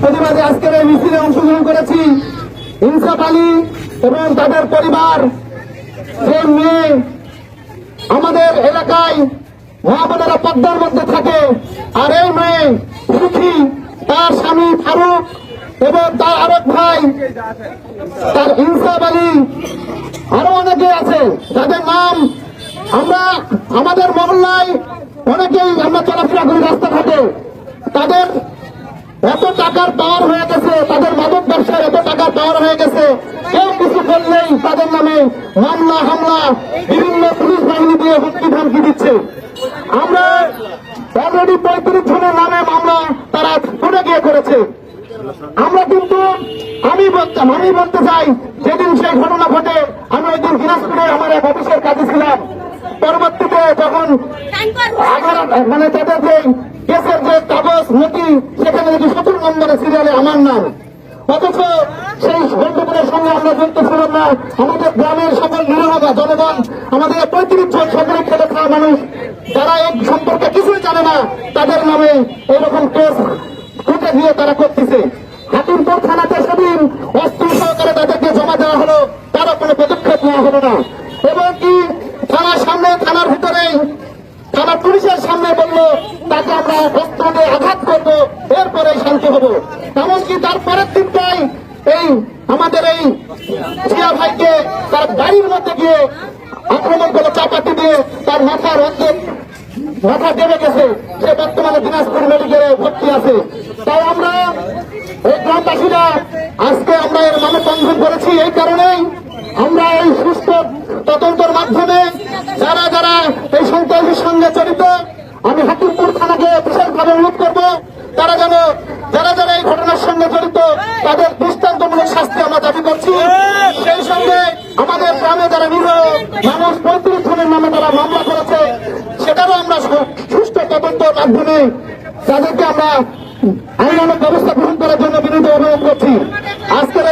প্রতিবাদে আজকের এই মিছিলে অংশগ্রহণ করেছি ইনসাফ আলী এবং তাদের পরিবার যে মেয়ে, আমাদের এলাকায় মহাবোনেরা পদ্মার মধ্যে থাকে। আর এই মেয়ে সুখী, তার স্বামী ফারুক এবং তার আরেক ভাই, তার ইনসাফ আলী আরও অনেকে আছে, যাদের নাম আমরা, আমাদের মহল্লায় অনেকেই আমরা চলাফেরা করি রাস্তাঘাটে এত টাকার পাওয়ার হয়ে গেছে, তাদের মাদক ব্যবসার এত টাকার পাওয়ার হয়ে গেছে। কেউ কিছু করলেই তাদের নামে মামলা, হামলা, বিভিন্ন পুলিশ বাহিনী দিয়ে হুমকি ধমকি দিচ্ছে। আমরা অলরেডি পঁয়ত্রিশ জনের নামে মামলা তারা শুনে গিয়ে করেছে। আমরা কিন্তু, আমি বলতাম, আমি বলতে চাই, যেদিন সেই ঘটনা ঘটে, আমি ওই দিন দিনাজপুরে আমার এক অফিসের কাজে ছিলাম। পরবর্তীতে আমার- মানে তাদের যে কেসের যে কাগজ নথি সেখানে দেখি সতেরো নম্বরে সিরিয়ালে আমার নাম। অথচ সেই বন্ধুগুলোর সঙ্গে আমরা যুক্ত ছিলাম না। আমাদের গ্রামের সকল নিরহবা জনগণ, আমাদের পঁয়ত্রিশ জন সকলে খেলে খাওয়া মানুষ, যারা এই সম্পর্কে কিছুই জানে না, তাদের নামে এরকম কেস খুঁজে দিয়ে তারা করতেছে। পুলিশের সামনে বলল, তাকে আমরা অস্ত্র দিয়ে আঘাত করব, এরপরে শান্ত হব। এমনকি তার পরের দিনটাই এই আমাদের এই জিয়া ভাইকে তার বাড়ির মধ্যে গিয়ে আক্রমণ করে চাপাতি দিয়ে তার মাথার অর্ধেক মাথা দেবে গেছে। সে বর্তমানে দিনাজপুর মেডিকেলে ভর্তি আছে। তাই আমরা এই গ্রামবাসীরা আজকে আমরা এর মানববন্ধন করেছি এই কারণেই আমরা এই সুস্থ তদন্তের মাধ্যমে যারা যারা এই সন্ত্রাসের সঙ্গে জড়িত, আমি হাকিমপুর থানাকে বিশেষভাবে অনুরোধ করব, তারা যেন, যারা যারা এই ঘটনার সঙ্গে জড়িত, তাদের দৃষ্টান্তমূলক শাস্তি আমরা দাবি করছি। সেই সঙ্গে আমাদের গ্রামে যারা নিরীহ মানুষ পঁয়ত্রিশ জনের নামে তারা মামলা করেছে, সেটারও আমরা সুষ্ঠু তদন্তের মাধ্যমে তাদেরকে আমরা আইনানুক ব্যবস্থা গ্রহণ করার জন্য বিনীত অনুরোধ করছি। আজকের